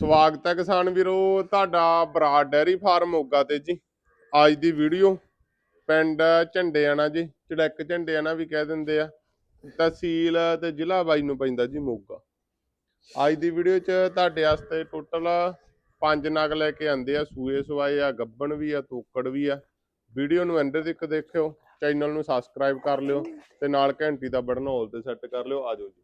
ਸਵਾਗਤ ਹੈ ਕਿਸਾਨ ਵੀਰੋ, ਤੁਹਾਡਾ ਬਰਾੜ ਡੈਰੀ ਫਾਰਮ ਮੋਗਾ ਤੇ ਜੀ, ਅੱਜ ਦੀ ਵੀਡੀਓ ਪਿੰਡ ਝੰਡੇਆਣਾ ਜੀ ਚੜੈਕ ਝੰਡੇਆਣਾ ਵੀ ਕਹਿ ਦਿੰਦੇ ਆ, ਤਹਿਸੀਲ ਤੇ ਜ਼ਿਲ੍ਹਾ ਬਾਈ ਨੂੰ ਪੈਂਦਾ ਜੀ ਮੋਗਾ। ਅੱਜ ਦੀ ਵੀਡੀਓ 'ਚ ਤੁਹਾਡੇ ਵਾਸਤੇ ਟੋਟਲ ਪੰਜ ਨਗ ਲੈ ਕੇ ਆਂਦੇ ਆ, ਸੂਏ ਸਵਾਏ ਆ, ਗੱਬਣ ਵੀ ਆ, ਤੋਕੜ ਵੀ ਆ। ਵੀਡੀਓ ਨੂੰ ਐਂਡ ਤੱਕ ਦੇਖਿਓ, ਚੈਨਲ ਨੂੰ ਸਬਸਕ੍ਰਾਈਬ ਕਰ ਲਿਓ ਤੇ ਨਾਲ ਘੰਟੀ ਦਾ ਬਟਨ ਹੋਲ ਤੇ ਸੈੱਟ ਕਰ ਲਿਓ ਆਜੋ ਜੀ।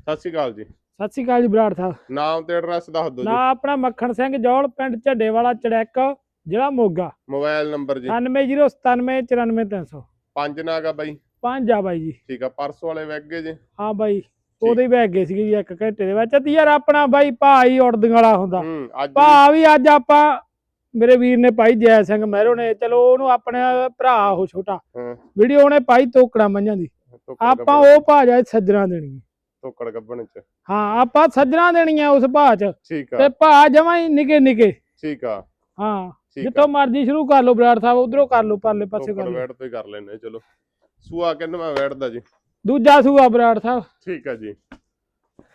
ਸਤਿ ਸ਼੍ਰੀ ਅਕਾਲ ਜੀ। ਸਤਿ ਸ਼੍ਰੀ ਅਕਾਲ ਜੀ ਬਰਾੜ ਸਾਹਿਬ। ਨਾਮ ਤੇ ਐਡਰੈਸ ਦੱਸ ਦਿਓ ਜੀ। ਨਾ ਆਪਣਾ ਮੱਖਣ ਸਿੰਘ ਜੌਲ ਪਿੰਡ ਝੱਡੇ ਵਾਲਾ ਚੜੈਕ ਜ਼ਿਲ੍ਹਾ ਮੋਗਾ। ਮੋਬਾਈਲ ਨੰਬਰ ਜੀ। 9809794300 ਪੰਜ ਨਾਗਾ ਬਾਈ। ਪੰਜ ਆ ਬਾਈ ਜੀ। ਠੀਕ ਆ ਪਰਸੋਂ ਵਾਲੇ ਵੈਗੇ ਜੇ। ਹਾਂ ਬਾਈ ਉਹਦੇ ਬਹਿ ਗਏ ਸੀਗੇ ਜੀ ਇੱਕ ਘੰਟੇ ਦੇ ਵਿੱਚ। ਤੇ ਯਾਰ ਆਪਣਾ ਬਾਈ ਭਾਈ ਉੜਦੀਆਂ ਵਾਲਾ ਹੁੰਦਾ। ਭਾ ਵੀ ਅੱਜ ਆਪਾਂ ਮੇਰੇ ਵੀਰ ਨੇ ਭਾਈ ਜੈ ਸਿੰਘ ਮਹਿਰੋ ਨੇ। ਚਲੋ ਉਹਨੂੰ ਆਪਣੇ ਭਰਾ ਉਹ ਛੋਟਾ। ਵੀਡੀਓ ਉਹਨੇ ਪਾਈ ਤੋਕੜਾ ਮੰਝਾਂ ਦੀ। ਆਪਾਂ ਉਹ ਭਾਜਾ ਸੱਜਣਾ ਦੇਣੀ ਹੈ। ਤੋਕੜ ਗੱਬਣ ਚ। ਹਾਂ ਆਪਾਂ ਸੱਜਣਾ ਦੇਣੀਆਂ ਉਸ ਭਾ ਚ। ਠੀਕ ਤੇ ਆ ਭਾ ਜਮਾਂ ਹੀ ਨਿੱਕੇ ਨਿੱਕੇ। ਠੀਕ ਆ। ਹਾਂ ਜਿੱਥੋਂ ਮਰਜ਼ੀ ਸ਼ੁਰੂ ਕਰ ਲਓ ਬਰਾੜ ਸਾਹਿਬ ਉਧਰੋਂ ਕਰ ਲਓ ਪਰਲੇ ਪਾਸੇ ਕਰ ਲਓ। ਵੈੜ ਤੋਂ ਕਰ ਲੈਨੇ ਚਲੋ। ਸੂਆ ਕਿੰਨਵਾ ਵੈੜਦਾ ਜੀ? ਦੂਜਾ ਸੂਆ ਬਰਾੜ ਸਾਹਿਬ। ਠੀਕ ਆ ਜੀ।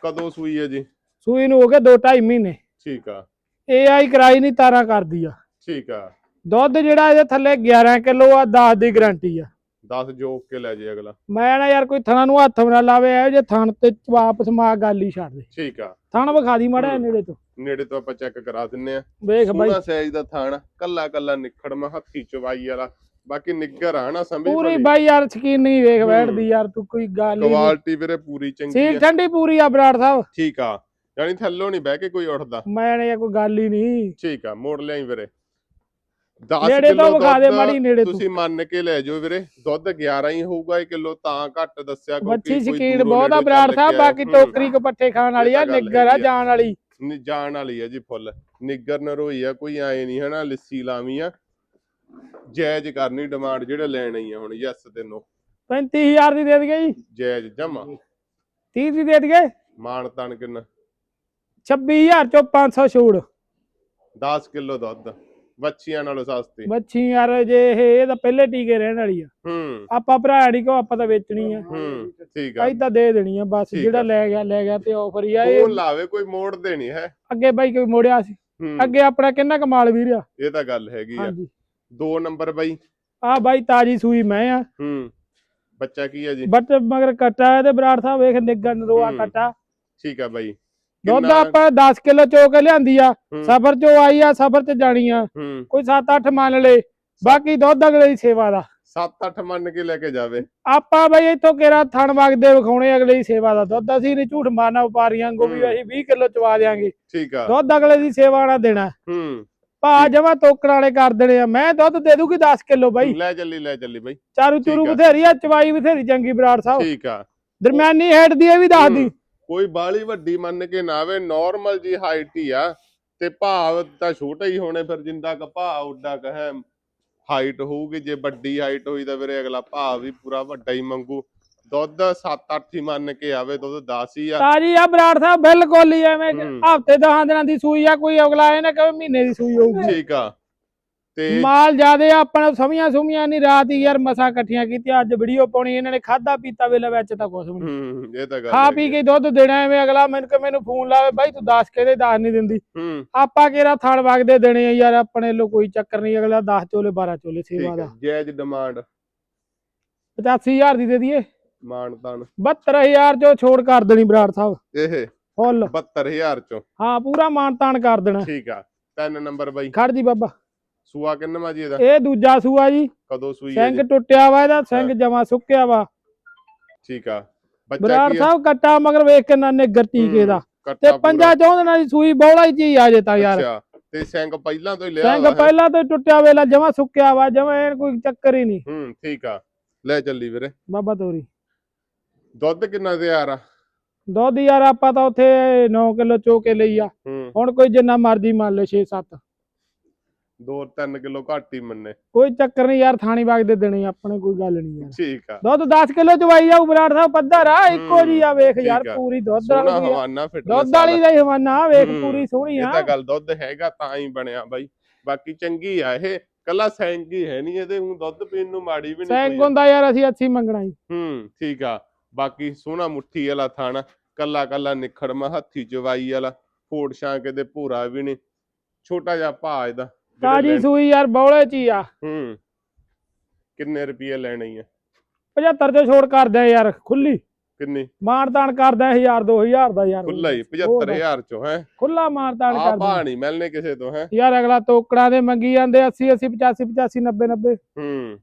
ਕਦੋਂ ਸੂਈ ਹੈ ਜੀ? ਸੂਈ ਨੂੰ ਹੋ ਗਏ 2.5 ਮਹੀਨੇ। ਠੀਕ ਆ। ਏਆਈ ਕਰਾਈ ਨਹੀਂ ਤਾਰਾਂ ਕਰਦੀ ਆ। ਠੀਕ ਆ। ਦੁੱਧ ਜਿਹੜਾ ਇਹਦੇ ਥੱਲੇ 11 ਕਿਲੋ ਆ 10 ਦੀ ਗਾਰੰਟੀ ਆ। 10 ਜੋਕ ਕੇ ਲੈ ਜੇ ਅਗਲਾ। ਮੈਂ ਨਾ ਯਾਰ ਕੋਈ ਥਣਾ ਨੂੰ ਹੱਥ ਨਾ ਲਾਵੇ ਇਹੋ ਜੇ ਥਣ ਤੇ ਵਾਪਸ ਮਾ ਗੱਲ ਹੀ ਛੱਡ ਦੇ। ਠੀਕ ਆ। ਥਣ ਵਿਖਾ ਦੀ ਮਾੜਾ। ਨੇੜੇ ਤੋਂ। ਨੇੜੇ ਤੋਂ ਆਪਾਂ ਚੈੱਕ ਕਰਾ ਦਿੰਨੇ ਆ। ਵੇਖ ਬਾਈ। ਸੋਹਣਾ ਸਾਈਜ਼ ਦਾ ਥਾਣ ਕੱਲਾ ਕੱਲਾ ਨਿਖੜਮਾ ਹੱਥੀ ਚਵਾਈ ਵਾਲਾ। ਬਾਕੀ ਨਿੱਗਰ ਆ ਨਾ ਸੰਭੀ ਪੂਰੀ ਬਾਈ ਯਾਰ ਸਕੀਨ ਨਹੀਂ ਵੇਖ। ਬੈਠਦੀ ਯਾਰ ਤੂੰ ਕੋਈ ਗੱਲ ਹੀ ਨਹੀਂ। ਕੁਆਲਿਟੀ ਵੀਰੇ ਪੂਰੀ ਚੰਗੀ ਆ। ਠੰਡੀ ਪੂਰੀ ਆ ਬਰਾੜ ਸਾਹਿਬ। ਠੀਕ ਆ। ਯਾਨੀ ਥੱਲੋਂ ਨਹੀਂ ਬਹਿ ਕੇ ਕੋਈ ਉੱਠਦਾ। ਮੈਂ ਨਾ ਕੋਈ ਗੱਲ ਹੀ ਨਹੀਂ। ਠੀਕ ਆ ਮੋੜ ਲਿਆਈ ਵੀਰੇ। 10 ਨੇੜੇ ਤੋਂ ਵਿਖਾ ਦੇ ਮਾੜੀ ਨੇੜੇ ਤੋਂ। ਤੁਸੀਂ ਮੰਨ ਕੇ ਲੈ ਜਾਓ ਵੀਰੇ। ਦੁੱਧ 11 ਹੀ ਹੋਊਗਾ ਇਹ ਕਿਲੋ ਤਾਂ ਘੱਟ ਦੱਸਿਆ ਬੱਚੀ ਕੋਈ ਸ਼ਕੀਨ ਦੂਰੋਂ ਬਹੁਤ ਬਰਾੜ ਸਾਹਿਬ ਬਾਕੀ। ਟੋਕਰੀ ਕੋ ਪੱਠੇ ਖਾਣ ਵਾਲੀ ਆ ਨਿੱਗਰ ਆ। ਜਾਣ ਵਾਲੀ। ਜਾਣ ਵਾਲੀ ਆ ਜੀ ਫੁੱਲ। ਨਿੱਗਰ ਨਰੋਈ ਆ ਕੋਈ ਆਏ ਨਹੀਂ ਹਨਾ ਲਿੱਸੀ ਲਾਵੀਂ ਆ ਜਾਇਜ਼ ਕਰਨੀ ਡਿਮਾਂਡ ਜਿਹੜੇ ਲੈਣ ਆਈ ਆ ਹੁਣ ਯੈਸ ਤੇ ਨੋ। 35000 ਦੀ ਦੇ ਦਈਏ ਜੀ। ਜਾਇਜ਼ ਜਮਾ। 30 ਦੀ ਦੇ ਦਈਏ। ਮਾਣ ਤਣ ਕਿੰਨਾ? 26000 ਚੋਂ 500 ਛੂੜ। 10 ਕਿਲੋ ਦੁੱਧ। ਬੱਚੀਆਂ ਨਾਲੋਂ ਸਸਤੀ। ਬੱਚੀ ਯਾਰ ਜੇ ਇਹ ਇਹ ਤਾਂ ਪਹਿਲੇ ਟੀਕੇ ਰਹਿਣ ਵਾਲੀ ਆ। ਹੂੰ। ਆਪਾਂ ਭਰਾ ਨਹੀਂ ਕੋ ਆਪਾਂ ਤਾਂ ਵੇਚਣੀ ਆ। ਹੂੰ ਠੀਕ ਆ। ਤਾਂ ਦੇ ਦੇਣੀ ਆ ਬਸ ਜਿਹੜਾ ਆ। ਲੈ ਗਿਆ ਲੈ ਗਿਆ ਤੇ ਆਫਰ ਹੀ ਆ। ਇਹ ਫੋਨ ਲਾਵੇ ਕੋਈ ਮੋੜ ਦੇਣੀ ਹੈ। ਅੱਗੇ ਬਾਈ ਕੋਈ ਮੋੜਿਆ ਸੀ। ਹੂੰ। ਅੱਗੇ ਆਪਣਾ ਕਿੰਨਾ ਕਮਾਲ ਵੀਰ ਆ? ਇਹ ਤਾਂ ਗੱਲ ਹੈਗੀ ਆ। ਹਾਂਜੀ। ਦੋ ਨੰਬਰ ਬਾਈ। ਆ ਬਾਈ ਤਾਜੀ ਸੂਈ ਮੈਂ ਆ। ਹੂੰ। ਬੱਚਾ ਕੀ ਹੈ ਜੀ? ਬਟ ਮਗਰ ਕਟਾ ਇਹਦੇ ਬਰਾੜ ਸਾਹਿਬ ਵੇਖ ਨਿੱਗਨ ਰੋਆ ਹੂੰ। ਕਟਾ। ਠੀਕ ਆ ਬਾਈ। ਦੁੱਧ ਕਿੰਨਾ- ਆਪਾਂ 10 ਕਿਲੋ ਚੋ ਕੇ ਲਿਆਂਦੀ ਆ ਹੂੰ, ਸਫਰ ਚੋਂ ਆਈ ਆ ਸਫਰ ਚ ਜਾਣੀ ਆ। ਹੂੰ। ਕੋਈ 7-8 ਮੰਨ ਲੇ ਬਾਕੀ ਦੁੱਧ ਅਗਲੇ ਦੀ ਸੇਵਾ ਦਾ। 7-8 ਮੰਨ ਕੇ ਲੈ ਕੇ ਜਾਵੇ। ਆਪਾਂ ਬਈ ਇੱਥੋਂ ਕਿਹੜਾ ਥਣ ਵਗਦੇ ਵਿਖਾਉਣੇ ਅਗਲੇ ਦੀ ਸੇਵਾ ਦਾ। ਦੁੱਧ ਅਸੀਂ ਨਹੀਂ ਝੂਠ ਮਾਰਨਾ ਵਪਾਰੀਆਂ ਕੋ ਵੀ ਹੂੰ। ਅਸੀਂ 20 ਕਿਲੋ ਚਵਾ ਦਿਆਂਗੇ। ਠੀਕ ਆ। ਦੁੱਧ ਅਗਲੇ ਦੀ ਸੇਵਾ ਨਾਲ ਦੇਣਾ। ਹੂੰ। ਭਾ ਜਮਾ ਤੋਕਣ ਵਾਲੇ ਕਰ ਦੇਣੇ ਆ। ਮੈਂ ਦੁੱਧ ਦੇ ਦੂਗੀ 10 ਕਿਲੋ ਬਾਈ। ਲੈ ਚੱਲੀ ਲੈ ਚੱਲੀ ਬਾਈ। ਚਾਰੂ ਚੂਰੂ ਠੀਕ ਆ। ਬਥੇਰੀ ਆ ਚਵਾਈ ਬਥੇਰੀ ਚੰਗੀ ਬਰਾੜ ਸਾਹਿਬ। ਠੀਕ ਆ। ਦਰਮਿਆਨੀ ਹੈਡ ਦੀ ਇਹ ਵੀ ਦੱਸ ਦੀ। ਕੋਈ ਬਾਲੀ ਵੱਡੀ ਮੰਨ ਕੇ ਨਾ ਆਵੇ ਨਾਰਮਲ ਜੀ ਹਾਈਟ ਹੀ ਆ ਤੇ ਭਾਵ ਤਾਂ ਛੋਟਾ ਹੀ ਹੋਣੇ ਫਿਰ ਜਿੰਦਾ ਕ ਭਾਅ ਉੱਡਾ ਕ ਹੈ ਹਾਈਟ ਹੋਊਗੀ ਜੇ ਵੱਡੀ ਹਾਈਟ ਹੋਈ ਤਾਂ ਵੀਰੇ ਅਗਲਾ ਭਾਅ ਵੀ ਪੂਰਾ ਵੱਡਾ ਹੀ ਮੰਗੂ। ਦੁੱਧ 7-8 ਹੀ ਮੰਨ ਕੇ ਆਵੇ ਦੁੱਧ 10 ਹੀ ਆ। ਤਾਜੀ ਆ ਬਰਾੜ ਸਾਹਿਬ ਬਿਲਕੁਲ ਹੀ ਐਵੇਂ। ਹਫ਼ਤੇ 10 ਦਿਨਾਂ ਦੀ ਸੂਈ ਆ ਕੋਈ ਅਗਲਾ ਇਹ ਨਾ ਕਹੇ ਮਹੀਨੇ ਦੀ ਸੂਈ ਹੋਊਗੀ। ਠੀਕ ਆ। ਤੇ ਮਾਲ ਜਿਆਦੇ ਆਪਾਂ ਸਮੀਆਂ ਸੁਮੀਆਂ ਨਹੀਂ ਰਾਤ ਹੀ ਯਾਰ ਮਸਾਂ ਇਕੱਠੀਆਂ ਕੀਤੀਆਂ ਅੱਜ ਵੀਡੀਓ ਪਾਉਣੀ ਇਹਨਾਂ ਨੇ ਖਾਦਾ ਪੀਤਾ ਵੇਲੇ ਵਿੱਚ ਤਾਂ ਕੁਛ ਵੀ ਨਹੀਂ। ਹੂੰ ਇਹ ਤਾਂ ਗੱਲ ਖਾ ਪੀ ਕੇ ਦੁੱਧ ਦੇਣਾ ਐਵੇਂ ਅਗਲਾ ਮੈਨੂੰ ਕਿ ਮੈਨੂੰ ਫੋਨ ਲਾਵੇ ਬਾਈ ਤੂੰ ਦੱਸ ਕੇ ਦੇ ਦੱਸ ਨਹੀਂ ਦਿੰਦੀ? ਹੂੰ। ਆਪਾਂ ਕਿਹੜਾ ਥਣ ਵਗਦੇ ਦੇਣੇ ਆ ਯਾਰ ਆਪਣੇ ਲੋ ਕੋਈ ਚੱਕਰ ਨਹੀਂ ਅਗਲਾ 10 ਚੋਲੇ 12 ਚੋਲੇ ਸੇਵਾ ਦਾ। ਆ ਜਾਇਜ਼ ਡਿਮਾਂਡ। 85000 ਦੀ ਦੇ ਦਈਏ। ਮਾਨ ਤਾਨ। 72000 ਚੋਂ ਛੋੜ ਕਰ ਦੇਣੀ ਬਰਾੜ ਸਾਹਿਬ। ਇਹ ਫੁੱਲ। 72000 ਚੋਂ। ਹਾਂ ਪੂਰਾ ਮਾਨ ਤਾਨ ਕਰ ਦੇਣਾ। ਠੀਕ ਆ ਤਿੰਨ ਨੰਬਰ ਬਾਈ। ਖੜ ਜੀ ਬਾਬਾ। ਸੂਆ ਕਿੰਨਵਾ ਜੀ ਇਹਦਾ? ਇਹ ਦੂਜਾ ਸੂਆ ਜੀ। ਕਦੋਂ ਸੂਈ ਹੈ ਸਿੰਘ ਟੁੱਟਿਆ ਵਾ ਇਹਦਾ ਸਿੰਘ ਜਮਾ ਸੁੱਕਿਆ ਵਾ। ਠੀਕ ਆ। ਬੱਚਾ ਬਰਾੜ ਸਾਹਿਬ ਕੱਟਾ ਮਗਰ ਵੇਖ ਕੇ ਨਾ ਨਿੱਗਰ ਟੀਕੇ ਦਾ। ਤੇ। ਪੰਜਾਂ ਚੌਂ ਦਿਨਾਂ ਦੀ ਸੂਈ ਬੋਲਾ ਹੀ ਚੀ ਆ ਜੇ ਤਾਂ ਯਾਰ। ਅੱਛਾ ਤੇ ਸਿੰਘ ਪਹਿਲਾਂ ਤੋਂ ਹੀ ਲਿਆ ਸਿੰਘ? ਪਹਿਲਾਂ ਤੋਂ ਟੁੱਟਿਆ ਵੇਲਾ ਜਮਾ ਸੁੱਕਿਆ ਵਾ ਜਮਾ ਕੋਈ ਚੱਕਰ ਹੀ ਨਹੀਂ। ਹੂੰ ਠੀਕ ਆ। ਲੈ ਚੱਲੀ ਵੀਰੇ। ਬਾਬਾ ਤੋਰੀ। ਦੁੱਧ ਕਿੰਨਾ ਤਿਆਰ ਆ? ਦੁੱਧ ਯਾਰ ਆਪਾਂ ਤਾਂ ਉੱਥੇ 9 ਕਿਲੋ ਚੋ ਕੇ ਲਈ ਆ। ਹੁਣ ਕੋਈ ਜਿੰਨਾ ਮਰਜ਼ੀ ਮੰਨ ਲੈ 6 7 2-3 ਕਿਲੋ ਘੱਟ ਹੀ ਮੰਨੇ। ਕੋਈ ਚੱਕਰ ਨਹੀਂ ਯਾਰ ਥਾਣੀ ਵਗਦੇ ਦੇਣੇ ਆਪਣੇ ਕੋਈ ਗੱਲ ਨਹੀਂ ਯਾਰ। ਠੀਕ ਆ। ਦੁੱਧ 10 ਕਿਲੋ ਚਵਾਈ ਜਾਊ ਬਰਾੜ ਸਾਹਿਬ ਪੱਧਰ ਆ ਇੱਕੋ ਜੀ ਆ ਵੇਖ ਠੀਕ ਯਾਰ ਆ। ਪੂਰੀ ਦੁੱਧ ਸੋਹਣਾ ਵਾਲੀ ਆ। ਹਵਾਨਾ ਫਿਟਨੈਸ ਦੁੱਧ ਵਾਲੀ ਦਾ ਹੀ ਹਵਾਨਾ ਵੇਖ ਹੂੰ, ਪੂਰੀ ਸੋਹਣੀ ਇਹ ਆ ਤਾਂ ਗੱਲ ਦੁੱਧ ਹੈਗਾ ਤਾਂ ਹੀ ਬਣਿਆ ਬਾਈ। ਬਾਕੀ ਚੰਗੀ ਆ ਇਹ ਕੱਲਾ ਸੈਂਗ ਹੀ ਹੈ ਨਹੀਂ ਇਹਦੇ ਹੁਣ ਦੁੱਧ ਪੀਣ ਨੂੰ ਮਾੜੀ ਵੀ ਨਹੀਂ ਸੈਂਗ ਹੁੰਦਾ ਯਾਰ ਅਸੀਂ 80 ਮੰਗਣਾ ਜੀ ਹੂੰ ਠੀਕ ਆ। ਬਾਕੀ ਸੋਹਣਾ ਮੁੱਠੀ ਵਾਲਾ ਥਾਣਾ ਕੱਲਾ ਕੱਲਾ ਨਿਖੜਮਾ ਹੱਥੀ ਚਵਾਈ ਵਾਲਾ ਫੋੜ ਛਾਂਕੇ ਦੇ ਭੂਰਾ ਵੀ ਨਹੀਂ। ਛੋਟਾ ਜਿਹਾ ਭਾ ਇਹਦਾ। ਤਾਜੀ ਸੂਈ ਯਾਰ ਬੌਲੇ ਚ ਹੀ ਆ। ਹੂੰ। ਕਿੰਨੇ ਰੁਪਏ ਲੈਣੇ ਆ? 75 ਤੇ ਛੋੜ ਕਰਦੇ ਆ ਯਾਰ ਖੁੱਲੀ। ਕਿੰਨੀ? ਤਾਣ ਕਰਦਾ 1000 2000 ਦਾ ਯਾਰ। ਖੁੱਲਾ ਹੀ 75000 ਚੋਂ ਹੈ? ਖੁੱਲਾ ਆ ਕਰਦਾ। ਭਾ ਨਹੀਂ ਮਿਲਨੇ ਕਿਸੇ ਤੋਂ ਹੈ? ਯਾਰ ਅਗਲਾ ਤੋਕੜਾਂ ਦੇ ਮੰਗੀ ਜਾਂਦੇ 80 80 85 85 90 90 ਹੂੰ।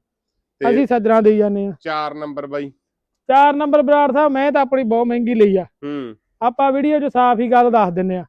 ਅਸੀਂ ਸੱਜਣਾ ਦੇਈ ਜਾਂਦੇ ਆ 4 ਨੰਬਰ ਬਾਈ। ਚਾਰ ਨੰਬਰ ਬਰਾੜ ਸਾਹਿਬ ਮੈਂ ਤਾਂ ਆਪਣੀ ਬਹੁਤ ਮਹਿੰਗੀ ਲਈ ਆ। ਹੂੰ। ਆਪਾਂ ਵੀਡੀਓ 'ਚ ਸਾਫ਼ ਹੀ ਗੱਲ ਦੱਸ ਦਿੰਨੇ ਆ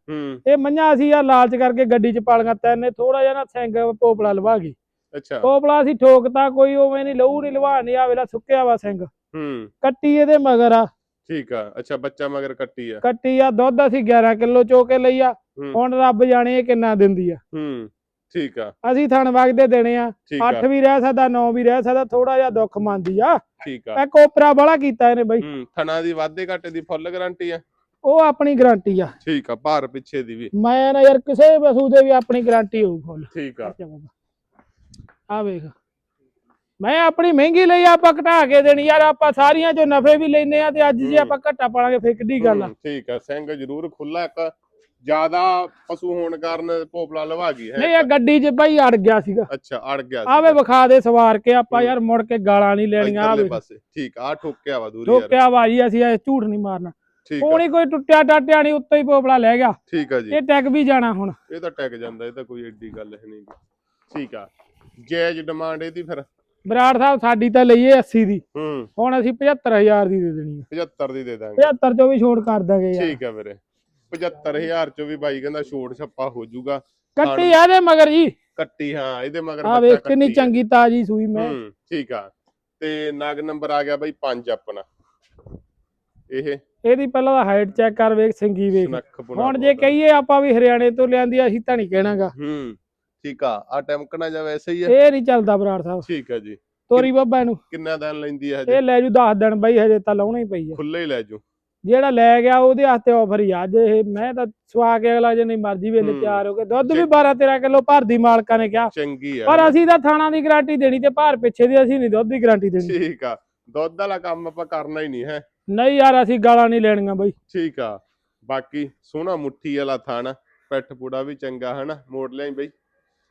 ਇਹ ਮੰਝਾਂ ਅਸੀਂ ਯਾਰ ਲਾਲਚ ਕਰਕੇ ਗੱਡੀ 'ਚ ਪਾਲੀਆਂ ਤੈਨੇ ਥੋੜਾ ਜਿਹਾ ਨਾ ਸਿੰਘ ਪੋਪਲਾ ਲਵਾ ਗਈ। ਅੱਛਾ। ਪੋਪਲਾ ਅਸੀਂ ਠੋਕਤਾ ਕੋਈ ਉਵੇਂ ਨਹੀਂ ਲਹੂ ਨਹੀਂ ਲਵਾ ਨਹੀਂ ਆ ਵੇਲਾ ਸੁੱਕਿਆ ਵਾ ਸਿੰਘ। ਹੂੰ। ਕੱਟੀ ਇਹਦੇ ਮਗਰ ਆ। ਠੀਕ ਆ ਅੱਛਾ ਬੱਚਾ ਮਗਰ ਕੱਟੀ ਆ। ਕੱਟੀ ਆ ਦੁੱਧ ਅਸੀਂ 11 ਕਿਲੋ ਚੋ ਕੇ ਲਈ ਆ। ਹੁਣ ਰੱਬ ਜਾਣੇ ਕਿੰਨਾ ਦਿੰਦੀ ਆ। ਹੂੰ ਠੀਕ ਆ। ਅਸੀਂ ਥਣ ਵਗਦੇ ਦੇਣੇ ਆ। ਠੀਕ ਆ। 8 ਵੀ ਰਹਿ ਸਕਦਾ 9 ਵੀ ਰਹਿ ਸਕਦਾ ਥੋੜਾ ਜਿਹਾ ਦੁੱਖ ਮੰਨਦੀ ਆ। ਠੀਕ ਆ। ਇਹ ਕੋਪਰਾ ਬੜਾ ਕੀਤਾ ਇਹਨੇ ਬਈ। ਹੂੰ ਥਣਾ ਦੀ ਵਾਧੇ ਘਾਟੇ ਦੀ ਫੁੱਲ ਗਾਰੰਟੀ ਆ। ਉਹ ਆਪਣੀ ਗਾਰੰਟੀ ਆ। ਠੀਕ ਆ ਭਾਰ ਪਿੱਛੇ ਦੀ ਵੀ। ਮੈਂ ਨਾ ਯਾਰ ਕਿਸੇ ਵੀ ਪਸ਼ੂ ਦੇ ਵੀ ਆਪਣੀ ਗਾਰੰਟੀ ਹੋਊ ਫੁੱਲ ਠੀਕ ਆ। ਆ ਵੇਖ। ਮੈਂ ਆਪਣੀ ਮਹਿੰਗੀ ਲਈ ਆਪਾਂ ਘਟਾ ਕੇ ਦੇਣੀ ਯਾਰ ਆਪਾਂ ਸਾਰੀਆਂ ਚੋਂ ਨਫੇ ਵੀ ਲੈਨੇ ਆ ਤੇ ਅੱਜ ਜੇ। ਆਪਾਂ ਘਟਾ ਪਾਲਾਂਗੇ ਫੇਰ ਕਿੱਡੀ ਗੱਲ ਆ। ਠੀਕ ਆ ਸਿੰਘ ਜ਼ਰੂਰ ਖੁੱਲਾ ਇੱਕ ਜ਼ਿਆਦਾ ਪਸ਼ੂ ਹੋਣ ਕਾਰਨ ਭੋਪਲਾ ਲਵਾ ਗਈ ਹੈ। ਨਹੀਂ ਇਹ ਗੱਡੀ 'ਚ ਬਾਈ ਅੜ ਗਿਆ ਸੀਗਾ। ਅੱਛਾ ਅੜ ਗਿਆ ਆਵੇ ਵਿਖਾ ਦੇ ਸਵਾਰ ਕੇ ਆਪਾਂ। ਯਾਰ ਮੁੜ ਕੇ ਗਾਲਾਂ ਨਹੀਂ ਲੈਣੀਆਂ ਆਵੇ ਠੀਕ ਆ ਠੋਕਿਆ ਵਾ ਦੂਰੀ ਯਾਰ। ਠੋਕਿਆ ਬਾਜੀ ਅਸੀਂ ਇਹ ਝੂਠ ਨਹੀਂ ਮਾਰਨਾ। ਠੀਕ ਆ। ਕੋਣੀ ਕੋਈ ਟੁੱਟਿਆ ਟਾਟਿਆ ਨਹੀਂ ਉੱਤੇ ਹੀ ਪੋਪਲਾ ਲੈ ਗਿਆ। ਠੀਕ ਆ ਜੀ। ਇਹ ਟੈਗ ਵੀ ਜਾਣਾ ਹੁਣ। ਇਹ ਤਾਂ ਟੈਗ ਜਾਂਦਾ ਇਹ ਤਾਂ ਕੋਈ ਏਡੀ ਗੱਲ ਹੈ ਨਹੀਂ। ਠੀਕ ਆ। ਜਾਇਜ਼ ਡਿਮਾਂਡ ਇਹਦੀ ਫਿਰ। ਬਰਾੜ ਸਾਹਿਬ ਸਾਡੀ ਤਾਂ ਲਈਏ 80 ਦੀ। ਹੂੰ। ਹੁਣ ਅਸੀਂ 75000 ਦੀ ਦੇ ਦੇਣੀ ਆ। 75 ਦੀ ਦੇ ਦਾਂਗੇ। 75 ਚੋਂ ਵੀ ਛੋੜ ਕਰ ਦਾਂਗੇ ਯਾਰ। ਠੀਕ ਆ ਵੀਰੇ। 75000 ਚੋਂ ਵੀ ਬਾਈ ਕਹਿੰਦਾ ਛੋਟ ਛੱਪਾ ਹੋ ਜਾਊਗਾ। ਕੱਟੀ ਆ ਦੇ ਮਗਰ ਜੀ। ਕੱਟੀ ਹਾਂ ਇਹਦੇ ਮਗਰ ਆ ਬੱਚਾ ਵੇਖ ਕਿੰਨੀ ਕੱਟੀ ਆ। ਚੰਗੀ ਤਾਜੀ ਸੂਈ ਮੈਂ। ਹੂੰ ਠੀਕ ਆ। ਤੇ ਨਗ ਨੰਬਰ ਆ ਗਿਆ ਬਾਈ 5 ਆਪਣਾ। ਇਹ ਇਹਦੀ ਪਹਿਲਾਂ ਦਾ ਹਾਈਟ ਚੈੱਕ ਕਰ ਵੇਖ ਸਿੰਗੀ ਵੇਖ। ਹੁਣ ਜੇ ਕਹੀਏ ਆਪਾਂ ਵੀ ਹਰਿਆਣੇ ਤੋਂ ਲਿਆਂਦੀ ਅਸੀਂ ਤਾਂ ਨਹੀਂ ਕਹਿਣਾਗਾ। ਹੂੰ ਠੀਕ ਆ ਆ ਟਮਕਣਾ ਜਾਂ ਵੈਸੇ ਹੀ ਆ? ਇਹ ਨਹੀਂ ਚੱਲਦਾ ਬਰਾੜ ਸਾਹਿਬ। ਠੀਕ ਆ ਜੀ। ਤੋਰੀ ਬੱਬਾ ਨੂੰ ਕਿੰਨਾ ਦਿਨ ਲੈਂਦੀ ਹੈ ਹਜੇ? ਇਹ ਲੈ ਜੂ 10 ਦਿਨ ਬਈ ਹਜੇ ਤਾਂ ਲਾਉਣਾ ਹੀ ਪਈ ਆ। ਖੁੱਲੇ ਹੀ ਲੈ ਜੂ। ਜਿਹੜਾ ਲੈ ਗਿਆ ਉਹਦੇ ਹੱਥੇ ਆਫਰ ਹੀ ਅੱਜ ਇਹ ਮੈਂ ਤਾਂ ਸਵਾ ਕੇ ਅਗਲਾ ਜੇ ਨਹੀਂ ਮਰਜ਼ੀ ਵੇਲੇ। ਤਿਆਰ ਹੋ ਕੇ ਦੁੱਧ ਵੀ 12 13 ਕਿਲੋ ਭਰਦੀ ਮਾਲਕਾਂ ਨੇ ਕਿਹਾ। ਚੰਗੀ ਆ। ਪਰ ਅਸੀਂ ਤਾਂ ਥਾਣਾ ਦੀ ਗਾਰੰਟੀ ਦੇਣੀ ਤੇ ਭਾਰ ਪਿੱਛੇ ਦੀ ਅਸੀਂ ਨਹੀਂ ਦੁੱਧ ਦੀ ਗਾਰੰਟੀ ਦੇਣੀ। ਠੀਕ ਆ। ਦੁੱਧ ਵਾਲਾ ਕੰਮ ਆਪਾਂ ਕਰਨਾ ਹੀ ਨਹੀਂ ਹੈ। ਨਹੀਂ ਯਾਰ ਅਸੀਂ ਗਾਲਾਂ ਨਹੀਂ ਲੈਣੀਆਂ ਬਈ। ਠੀਕ ਆ। ਬਾਕੀ ਸੋਹਣਾ ਮੁੱਠੀ ਵਾਲਾ ਥਾਣਾ ਪਿੱਠ ਪੂੜਾ ਵੀ ਚੰਗਾ ਹਨਾ? ਮੋੜ ਲਿਆਈ ਬਈ।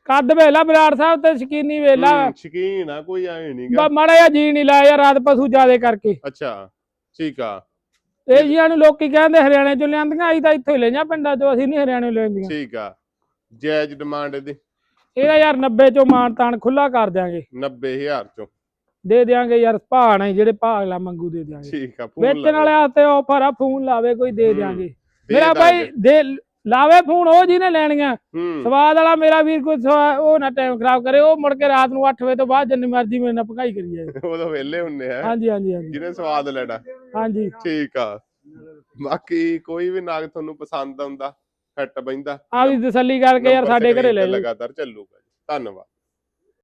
ਕੱਦ ਵੇਲਾ ਬਰਾੜ ਸਾਹਿਬ ਤੇ ਸ਼ਕੀਨੀ ਵੇਲਾ। ਹੂੰ, ਸ਼ੌਕੀਨ ਆ ਕੋਈ ਐ ਨਹੀਂਗਾ ਬ- ਮਾੜਾ ਜਿਹਾ ਜੀ ਨਹੀਂ ਲਾਇਆ ਯਾਰ ਰਾਤ ਪਸ਼ੂ ਜ਼ਿਆਦੇ ਕਰਕੇ। ਅੱਛਾ ਠੀਕ ਆ। ਇਹ ਜੀਆਂ ਨੂੰ ਲੋਕੀ ਕਹਿੰਦੇ ਹਰਿਆਣੇ ਚੋਂ ਲਿਆਂਦੀਆਂ ਅਸੀਂ ਤਾਂ ਇੱਥੋਂ ਹੀ ਲਈਆਂ ਪਿੰਡਾਂ ਚੋਂ ਅਸੀਂ ਨਹੀਂ ਹਰਿਆਣੇ ਲੈਂਦੀਆਂ ਠੀਕ ਆ। ਜਾਇਜ਼ ਡਿਮਾਂਡ ਇਹਦੀ। ਇਹਦਾ ਯਾਰ 90 ਚੋਂ ਮਾਨ ਤਾਨ ਖੁੱਲਾ ਕਰ ਦਿਆਂਗੇ। 90000 ਚੋਂ। ਦੇ ਦਿਆਂਗੇ ਯਾਰ ਭਾਅ ਨਹੀਂ ਜਿਹੜੇ ਭਾਅ ਅਗਲਾ ਮੰਗੂ ਦੇ ਦਿਆਂਗੇ। ਠੀਕ ਆ ਫੋਨ ਵੇਚਣ ਵਾਲੇ ਹੱਥੇ ਆਫਰ ਆ ਫੋਨ ਲਾਵੇ ਕੋਈ ਦੇ ਦਿਆਂਗੇ। ਮੇਰਾ। ਬਾਈ ਦੇ ਲਾਵੇ ਫੋਨ ਉਹ ਜਿਹਨੇ ਲੈਣੀਆਂ। ਸਵਾਦ ਵਾਲਾ ਮੇਰਾ ਵੀਰ ਕੋਈ ਉਹ ਨਾ ਟਾਈਮ ਖਰਾਬ ਕਰੇ ਉਹ ਮੁੜ ਕੇ ਰਾਤ ਨੂੰ 8 ਵਜੇ ਤੋਂ ਬਾਅਦ ਜਿੰਨੀ ਮਰਜ਼ੀ ਮੇਰੇ ਨਾਲ ਭਗਾਈ ਕਰੀ ਜਾਏ। ਉਦੋਂ ਵਿਹਲੇ ਹੁੰਨੇ ਆ। ਹਾਂਜੀ ਹਾਂਜੀ ਹਾਂਜੀ। ਜਿਹਨੇ ਸਵਾਦ ਲੈਣਾ। ਹਾਂਜੀ। ਠੀਕ ਆ। ਬਾਕੀ ਕੋਈ ਵੀ ਨਾਗ ਤੁਹਾਨੂੰ ਪਸੰਦ ਆਉਂਦਾ ਫਿੱਟ ਬੈਂਦਾ ਆ ਵੀ ਤਸੱਲੀ ਕਰਕੇ ਯਾਰ ਸਾਡੇ ਘਰੇ ਲੈ ਤੇ ਲਗਾਤਾਰ ਚੱਲੂਗਾ ਜੀ। ਧੰਨਵਾਦ।